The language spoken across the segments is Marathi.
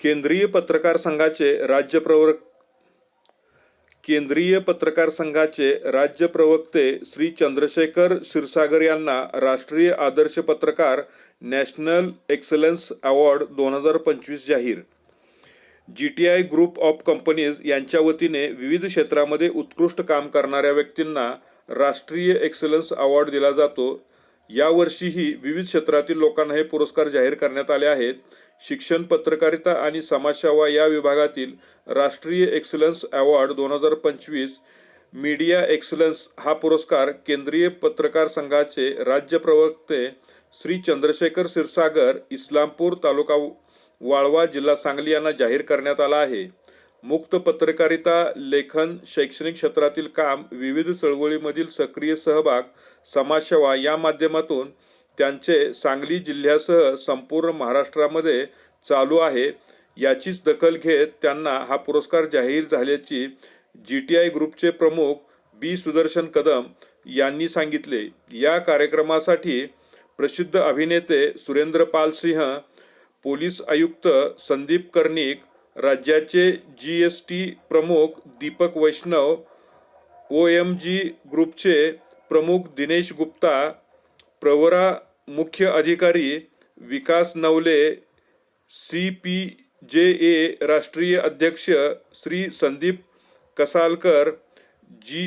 केंद्रीय पत्रकार संघाचे राज्य प्रवर केंद्रीय पत्रकार संघाचे राज्य प्रवक्ते श्री चंद्रशेखर क्षीरसागर यांना राष्ट्रीय आदर्श पत्रकार नॅशनल एक्सलन्स अवॉर्ड दोन हजार पंचवीस जाहीर. G T I group of companies यांच्या वतीने विविध क्षेत्रामध्ये उत्कृष्ट काम करणाऱ्या व्यक्तींना राष्ट्रीय एक्सलन्स अवॉर्ड दिला जातो. यावर्षीही विविध क्षेत्रातील लोकांना हे पुरस्कार जाहीर करण्यात आले आहेत. शिक्षण पत्रकारिता आणि समाजसेवा या विभागातील राष्ट्रीय एक्सलन्स अवॉर्ड दोन हजार पंचवीस मीडिया एक्सलन्स हा पुरस्कार केंद्रीय पत्रकार संघाचे राज्य प्रवक्ते श्री चंद्रशेखर क्षीरसागर इस्लामपूर तालुका वाळवा जिल्हा सांगली यांना जाहीर करण्यात आला आहे. मुक्त पत्रकारिता लेखन शैक्षणिक क्षेत्रातील काम विविध चळवळीमधील सक्रिय सहभाग समाजसेवा या माध्यमातून त्यांचे सांगली जिल्ह्यासह संपूर्ण महाराष्ट्रामध्ये चालू आहे. याचीच दखल घेत त्यांना हा पुरस्कार जाहीर झाल्याची जी टी आय ग्रुपचे प्रमुख बी सुदर्शन कदम यांनी सांगितले. या कार्यक्रमासाठी प्रसिद्ध अभिनेते सुरेंद्र पाल सिंह पोलीस आयुक्त संदीप कर्णिक राज्याचे जी एस टी प्रमुख दीपक वैष्णव ओ एम जी ग्रुपचे प्रमुख दिनेश गुप्ता प्रवरा मुख्य अधिकारी विकास नवले सी पी जे ए राष्ट्रीय अध्यक्ष Shri Sandeep Kasalkar G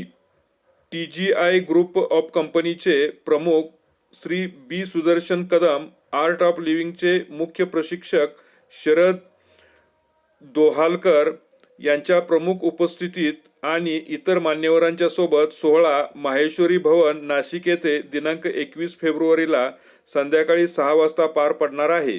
T G I group of कंपनीचे प्रमुख Shri B Sudarshan Kadam art of लिव्हिंगचे मुख्य प्रशिक्षक शरद दोहालकर यांच्या प्रमुख उपस्थितीत आणि इतर मान्यवरांच्या सोबत सोहळा माहेश्वरी भवन नाशिक येथे दिनांक एकवीस फेब्रुवारीला संध्याकाळी सहा वाजता पार पडणार आहे.